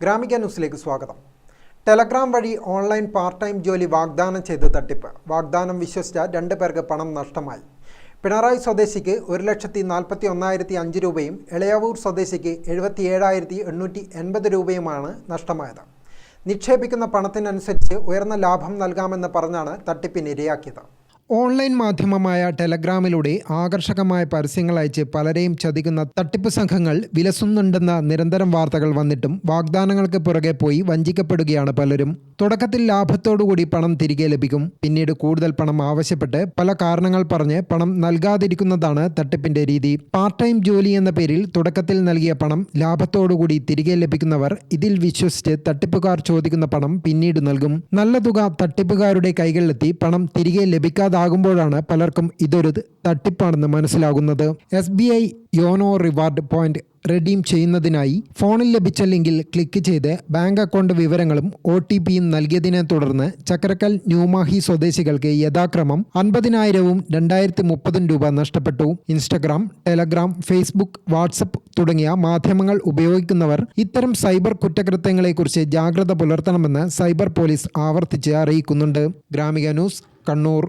ഗ്രാമിക ന്യൂസിലേക്ക് സ്വാഗതം. ടെലഗ്രാം വഴി ഓൺലൈൻ പാർട്ട് ടൈം ജോലി വാഗ്ദാനം ചെയ്ത് തട്ടിപ്പ്. വാഗ്ദാനം വിശ്വസിച്ച രണ്ട് പേർക്ക് പണം നഷ്ടമായി. പിണറായി സ്വദേശിക്ക് ഒരു ലക്ഷത്തി നാൽപ്പത്തി ഒന്നായിരത്തി അഞ്ച് രൂപയും ഇളയാവൂർ സ്വദേശിക്ക് എഴുപത്തി ഏഴായിരത്തി എണ്ണൂറ്റി എൺപത് രൂപയുമാണ് നഷ്ടമായത്. നിക്ഷേപിക്കുന്ന പണത്തിനനുസരിച്ച് ഉയർന്ന ലാഭം നൽകാമെന്ന് പറഞ്ഞാണ് തട്ടിപ്പിന് ഇരയാക്കിയത് ഓൺലൈൻ മാധ്യമമായ ടെലഗ്രാമിലൂടെ ആകർഷകമായ പരസ്യങ്ങൾ അയച്ച് പലരെയും ചതിക്കുന്ന തട്ടിപ്പ് സംഘങ്ങൾ വിലസുന്നുണ്ടെന്ന നിരന്തരം വാർത്തകൾ വന്നിട്ടും വാഗ്ദാനങ്ങൾക്ക് പുറകെ പോയി വഞ്ചിക്കപ്പെടുകയാണ് പലരും. തുടക്കത്തിൽ ലാഭത്തോടുകൂടി പണം തിരികെ ലഭിക്കും. പിന്നീട് കൂടുതൽ പണം ആവശ്യപ്പെട്ട് പല കാരണങ്ങൾ പറഞ്ഞ് പണം നൽകാതിരിക്കുന്നതാണ് തട്ടിപ്പിന്റെ രീതി. പാർട്ട് ടൈം ജോലി എന്ന പേരിൽ തുടക്കത്തിൽ നൽകിയ പണം ലാഭത്തോടുകൂടി തിരികെ ലഭിക്കുന്നവർ ഇതിൽ വിശ്വസിച്ച് തട്ടിപ്പുകാർ ചോദിക്കുന്ന പണം പിന്നീട് നൽകും. നല്ല തുക തട്ടിപ്പുകാരുടെ കൈകളിലെത്തി പണം തിരികെ ലഭിക്കാതാകുമ്പോഴാണ് പലർക്കും ഇതൊരു തട്ടിപ്പാണെന്ന് മനസ്സിലാകുന്നത്. S B I YONO reward point redeem ചെയ്യുന്നതിനായി ഫോണിൽ ലഭിച്ച ലിങ്കിൽ ക്ലിക്ക് ചെയ്ത് ബാങ്ക് അക്കൗണ്ട് വിവരങ്ങളും ഒ ടി പിയും നൽകിയതിനെ തുടർന്ന് ചക്രക്കൽ ന്യൂമാഹി സ്വദേശികൾക്ക് യഥാക്രമം അൻപതിനായിരവും രണ്ടായിരത്തി മുപ്പതും രൂപ നഷ്ടപ്പെട്ടു. ഇൻസ്റ്റഗ്രാം ടെലഗ്രാം ഫേസ്ബുക്ക് വാട്സപ്പ് തുടങ്ങിയ മാധ്യമങ്ങൾ ഉപയോഗിക്കുന്നവർ ഇത്തരം സൈബർ കുറ്റകൃത്യങ്ങളെക്കുറിച്ച് ജാഗ്രത പുലർത്തണമെന്ന് സൈബർ പോലീസ് ആവർത്തിച്ച് അറിയിക്കുന്നുണ്ട്. ഗ്രാമിക ന്യൂസ് കണ്ണൂർ.